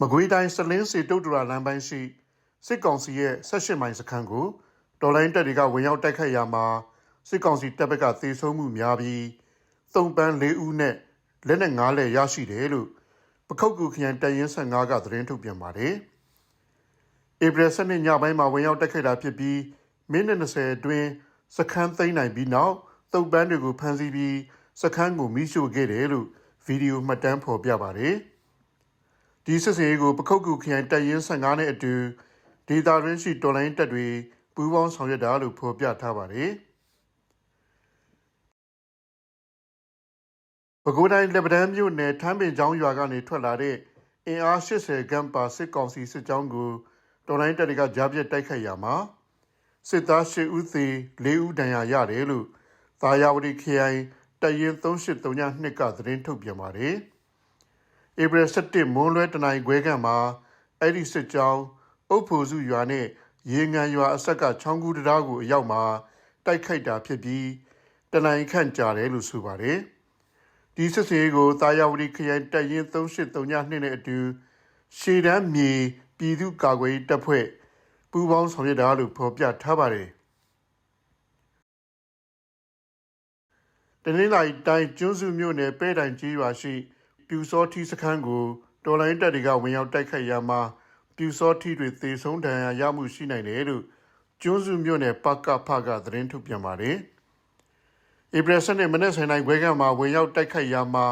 မကွေးတိုင်းစလင်းစီတုတ်တူရာလမ်းပိုင်းရှိစစ်ကောင်စီရဲ့18မိုင်စခန်းကိုတော်လိုင်းတပ်တွေကဝင်ရောက်တိုက်ခတ်ရာမှာစစ်ကောင်စီတပ်ဘက်ကသေဆုံးမှုများပြီးသုံပန်း၄ဦးနဲ့လက်နက်၅လက်ရရှိတယ်လို့ပခုတ်ကူခရိုင်တရင်15ကသတင်းထုတ်ပြန်ပါတယ်။ဧပြီ7ရက်ညပိုင်းမှာဝင်ရောက်တိုက်ခိုက်တာဖြစ်ပြီးမိနစ်20အတွင်းစခန်းသိမ်းနိုင်ပြီးနောက်သုံပန်းတွေကိုဖမ်းဆီးပြီးစခန်းကိုမိရှို့ခဲ့တယ်လို့ဗီဒီယိုမှတ်တမ်းဖော်ပြပါတယ်။ ဒီစစ်စင်ရေးကိုပခုတ်ကူခရိုင်တရင်15နဲ့အတူဒေတာရင်းရှိတော်လိုင်းတပ်တွေပူးပေါင်းဆောင်ရွက်တာလို့ဖော်ပြထားပါတယ်။ပဲခူးတိုင်းလက်ပတန်းမြို့နယ်ထမ်းပင်ကျောင်းရွာကနေထွက်လာတဲ့အင်အား80ခန်းပါစစ်ကောင်စီစစ်ကြောင်းကိုတော်လိုင်းတပ်တွေကကြားပြတ်တိုက်ခိုက်ရမှာစစ်သား10ဦးသေ4ဦးဒဏ်ရာရတယ်လို့သာယာဝတီခရိုင်တရင်3832ကသတင်းထုတ်ပြန်ပါတယ်။ ဧပြီ17မွန်းလွဲတနင်္ဂနွေခွဲကမှာအဲ့ဒီစစ်ကြောင်းအုပ်ဖို့စုရွာနဲ့ရေငံရွာအဆက်ကချောင်းကူးတရားကိုအရောက်မှာတိုက်ခိုက်တာဖြစ်ပြီးတနင်္ဂခန့်ကြာတယ်လို့ဆိုပါတယ်။ဒီစစ်စေးကိုတာယာဝတီခရိုင်တပ်ရင်း3832နဲ့အတူရှေတန်းမြေပြည်သူ့ကာကွယ်ရေးတပ်ဖွဲ့ပူးပေါင်းဆောင်ရွက်တာလို့ဖော်ပြထားပါတယ်။တနင်္လာရီတိုင်းကျွန်းစုမြို့နယ်ပဲတိုင်ကြီးရွာရှိ ပြူစောထီးစခန်းကိုတော်လိုင်းတပ်တွေကဝင်ရောက်တိုက်ခိုက်ရမှာပြူစောထီတွေသေဆုံးဒဏ်ရာရမှုရှိနိုင်တယ်လို့ကျွန်းစုမြို့နယ်ပကဖကသတင်းထုတ်ပြန်ပါတယ်။ဧပြီစနေမနေ့ဆိုင်တိုင်းခွဲကမှာဝင်ရောက်တိုက်ခိုက်ရမှာ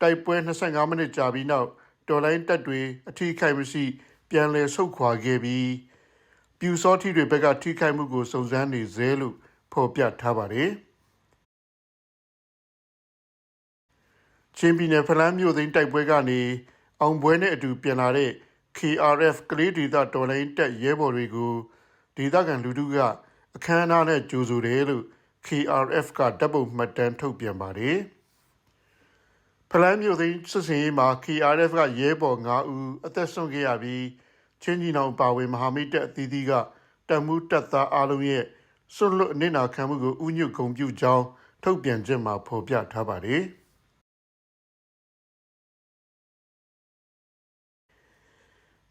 တိုက်ပွဲ25မိနစ်ကြာပြီးနောက်တော်လိုင်းတပ်တွေအထီးခိုက်မရှိ ပြန်လည်ဆုတ်ခွာခဲ့ပြီးပြူစောထီတွေဘက်ကထိခိုက်မှုကိုစုံစမ်းနေသေးလို့ဖော်ပြထားပါတယ်။ ချင်းပြည်နယ်ဖလန်းမြို့သိမ်းတိုက်ပွဲကနေအောင်ပွဲနဲ့အတူပြန်လာတဲ့ KRF ကလေးဒေသတော်လိုင်းတက်ရဲဘော်တွေကိုဒေသခံလူထုကအခမ်းအနားနဲ့ကြိုဆိုတယ်လို့ KRF ကတပ်ပုံမှတ်တမ်းထုတ်ပြန်ပါတယ်။ဖလန်းမြို့သိမ်းစစ်စင်ရေးမှာ KRF ကရဲဘော်9ဦးအသက်ဆုံးခဲ့ရပြီးချင်းကြီးနောင်ပါဝင်မဟာမိတ်တပ်အသီးသီးကတပ်မှုတပ်သားအလုံးရဲ့စွန့်လွတ်အနစ်နာခံမှုကိုဥညွတ်ဂုံပြုကြောင်းထုတ်ပြန်ချက်မှာဖော်ပြထားပါတယ်။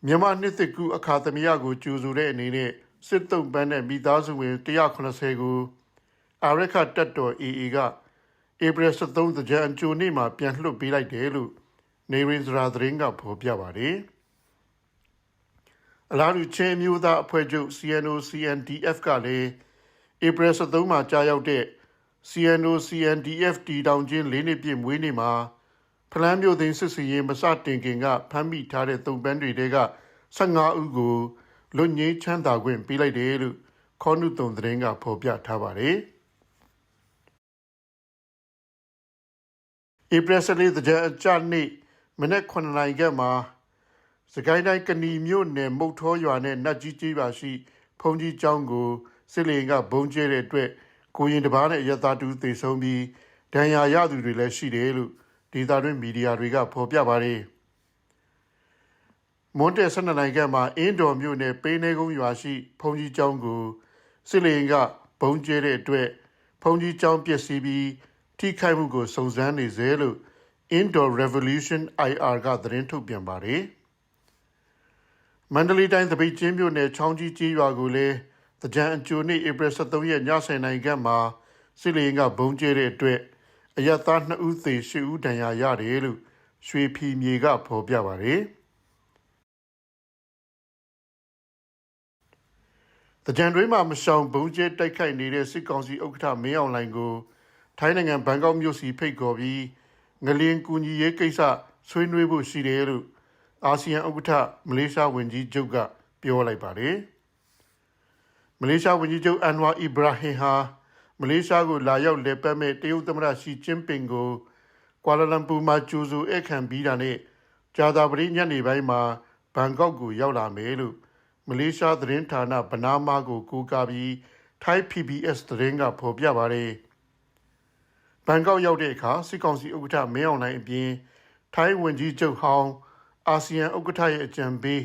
မြန်မာနှစ်သစ်ကူအခါသမယကိုကြိုဆိုတဲ့အနေနဲ့စစ်တုံးပန်းတဲ့မိသားစုဝင်180ကိုအာရခတက်တော် AA ကဧပြီ23သကြံအကျိုးနေ့မှာပြန်လွှတ်ပေးလိုက်တယ်လို့နေရင်းစရာသတင်းကဖော်ပြပါတယ်။အလားတူချင်းမျိုးသားအဖွဲ့ချုပ် CNO CNDF ကလည်းဧပြီ23မှာကြာရောက်တဲ့ CNO CNDF တီတောင်ချင်း၄နှစ်ပြည့်မွေးနေ့မှာ ဖလန်းမြို့သိမ်းစစ်စီရင်မစတင်ခင်ကဖမ်းမိထားတဲ့တုံပန်းတွေက15ဦးကိုလွတ်ငြိမ်းချမ်းသာခွင့်ပေးလိုက်တယ်လို့ခေါနုတုံသတင်းကဖော်ပြထားပါတယ်။ဧပြီလ၄တကြအကြနေ့မနေ့9နိုင်ကမှာစကိုင်းတိုင်းကဏီမြို့နယ်မုတ်ထောရွာနဲ့နတ်ကြီးကြီးပါရှိ ဖုန်ကြီးကျောင်းကိုစစ်လေကဘုံကျဲတဲ့အတွက်ကိုရင်တပားနဲ့ရသတူသေဆုံးပြီးဒဏ်ရာရသူတွေလည်းရှိတယ်လို့ ဒေသတွင်းမီဒီယာတွေကဖော်ပြပါတယ်မွန်တဲ12နိုင်ကမှာအင်းတော်မြို့နယ်ပေးနေကုန်းရွာရှိဖုန်ကြီးကျောင်းကိုစစ်လေကဘုံကျဲတဲ့အတွက်ဖုန်ကြီးကျောင်းပျက်စီးပြီးထိခိုက်မှုကိုစုံစမ်းနေစေလို့ Indoor Revolution IR ကသတင်းထုတ်ပြန်ပါတယ်မန္တလေးတိုင်းသပိတ်ချင်းမြို့နယ်ချောင်းကြီးကြီးရွာကိုလည်းတကြံအကျိုးနေ့ဧပြီ23ရက်ည7:00နာရီခန့်မှာစစ်လေကဘုံကျဲတဲ့အတွက် အရသား2ဦးသေ10ဦးဒဏ်ရာရတယ်လို့ရွှေဖီမြေကဖော်ပြပါတယ်တကြံတွင်းမှာမရှောင်ဘုံကျဲတိုက်ခိုက်နေတဲ့စစ်ကောင်စီဥက္ကဋ္ဌမင်းအောင်လှိုင်ကိုထိုင်းနိုင်ငံဘန်ကောက်မြို့စီဖိတ်ခေါ်ပြီးငလင်းကူညီရေးကိစ္စဆွေးနွေးဖို့ရှိတယ်လို့အာဆီယံဥက္ကဋ္ဌမလေးရှားဝန်ကြီးချုပ်ကပြောလိုက်ပါတယ်။မလေးရှားဝန်ကြီးချုပ်အန်ဝါအီဘရာဟင်ဟာ မလေးရှားကိုလာရောက်လည်ပတ်မဲ့တရုတ်သမ္မတရှီကျင်းပင်ကိုကွာလာလမ်ပူမှာကြိုဆိုဧကန်ပြီးတာနဲ့ဂျာသာပရိညနေပိုင်းမှာဘန်ကောက်ကိုရောက်လာမယ်လို့မလေးရှားသတင်းဌာနဗနာမာကိုကူကာပြီးထိုင်း PBS သတင်းကဖော်ပြပါတယ်။ဘန်ကောက်ရောက်တဲ့အခါစစ်ကောင်စီဥက္ကဋ္ဌမင်းအောင်လှိုင်အပြင်ထိုင်းဝန်ကြီးချုပ်ဟောင်းအာဆီယံဥက္ကဋ္ဌရဲ့အကြံပေး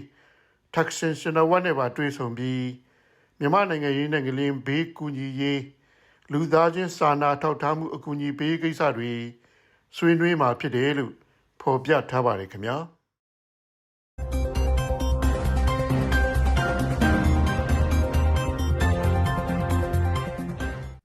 တက်ဆင်ရှင်နဝတ်နဲ့ပါတွေ့ဆုံပြီးမြန်မာနိုင်ငံရေးနဲ့ကလင်းဘေးကူညီရေး လူသားချင်းစာနာထောက်ထားမှုအကူအညီပေးကိစ္စတွေဆွေးနွေးမှာဖြစ်တယ်လို့ဖော်ပြထားပါတယ်ခင်ဗျာ။